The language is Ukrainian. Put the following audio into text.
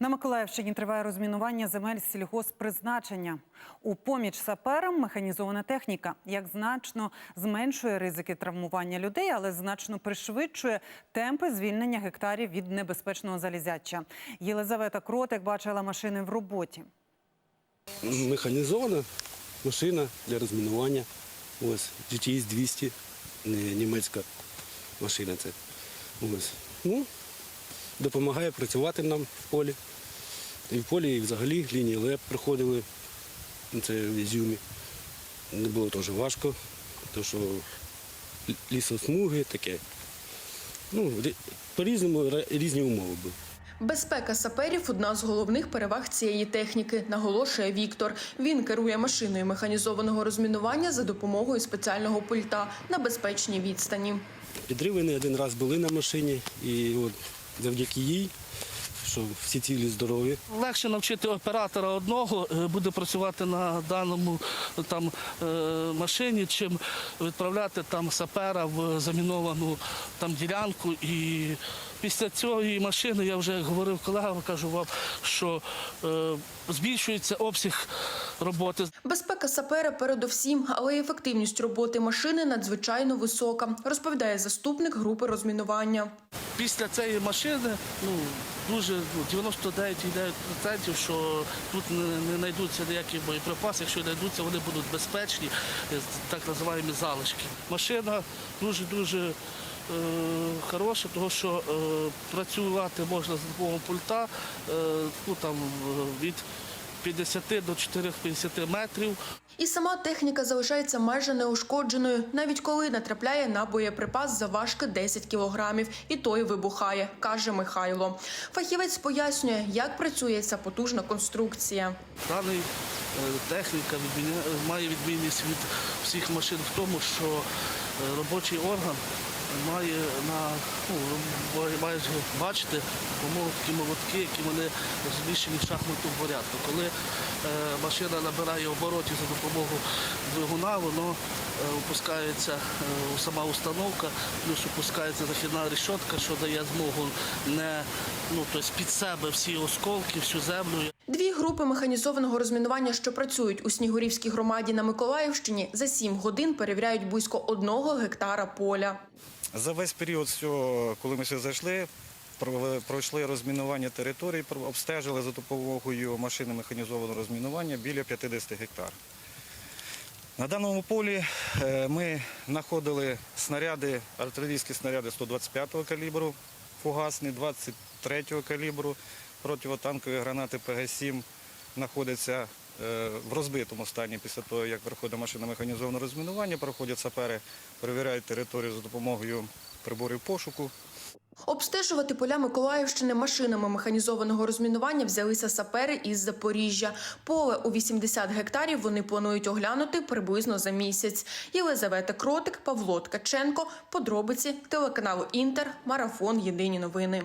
На Миколаївщині триває розмінування земель сільгосппризначення. У поміч саперам механізована техніка, як значно зменшує ризики травмування людей, але значно пришвидшує темпи звільнення гектарів від небезпечного залізяча. Єлизавета Кротик бачила машини в роботі. Механізована машина для розмінування. Ось GTS 200, не- німецька машина це. Ось. Ну, допомагає працювати нам в полі. І в полі, і взагалі лінії ЛЕП проходили. Це в Ізюмі. Не було теж важко, тому що лісосмуги таке. Ну, по-різному різні умови були. Безпека саперів одна з головних переваг цієї техніки, наголошує Віктор. Він керує машиною механізованого розмінування за допомогою спеціального пульта на безпечній відстані. Підриви не один раз були на машині, і от завдяки їй, що всі цілі здорові. Легше навчити оператора одного е, буде працювати на даному там е, машині, чим відправляти там сапера в заміновану там ділянку. І після цієї машини я вже говорив колегам, кажу вам, що е, збільшується обсяг роботи. Безпека сапера передовсім, але й ефективність роботи машини надзвичайно висока, розповідає заступник групи розмінування. Після цієї машини ну, дуже ну, 99,9%, що тут не, не знайдуться ніякі боєприпаси. Якщо знайдуться, вони будуть безпечні, е, так називаємо залишки. Машина дуже-дуже е, хороша, тому що е, працювати можна за допомогою пульта е, ну, там, е, від 50 до 450 метрів. І сама техніка залишається майже неушкодженою, навіть коли натрапляє на боєприпас заважки 10 кілограмів, і той вибухає, каже Михайло. Фахівець пояснює, як працює ця потужна конструкція. Даний е, техніка має відмінність від всіх машин в тому, що е, робочий орган має на ну, маєш бачити умови такі молотки, які вони розміщені в шахматному порядку. Коли е, машина набирає оборотів за допомогою двигуна, воно е, опускається е, сама установка, плюс опускається західна решетка, що дає змогу не ну, тобто під себе всі осколки, всю землю. Дві групи механізованого розмінування, що працюють у Снігурівській громаді на Миколаївщині, за сім годин перевіряють близько одного гектара поля. За весь період, коли ми сюди зайшли, пройшли розмінування територій, обстежили за допомогою машини механізованого розмінування біля 50 гектар. На даному полі е, ми знаходили снаряди, артилерійські снаряди 125-го калібру, фугасні, 23-го калібру, противотанкові гранати ПГ-7 знаходяться е, в розбитому стані після того, як приходить машина механізованого розмінування, проходять сапери, перевіряють територію за допомогою приборів пошуку. Обстежувати поля Миколаївщини машинами механізованого розмінування взялися сапери із Запоріжжя. Поле у 80 гектарів вони планують оглянути приблизно за місяць. Єлизавета Кротик, Павло Ткаченко. Подробиці телеканалу Інтер. Марафон. Єдині новини.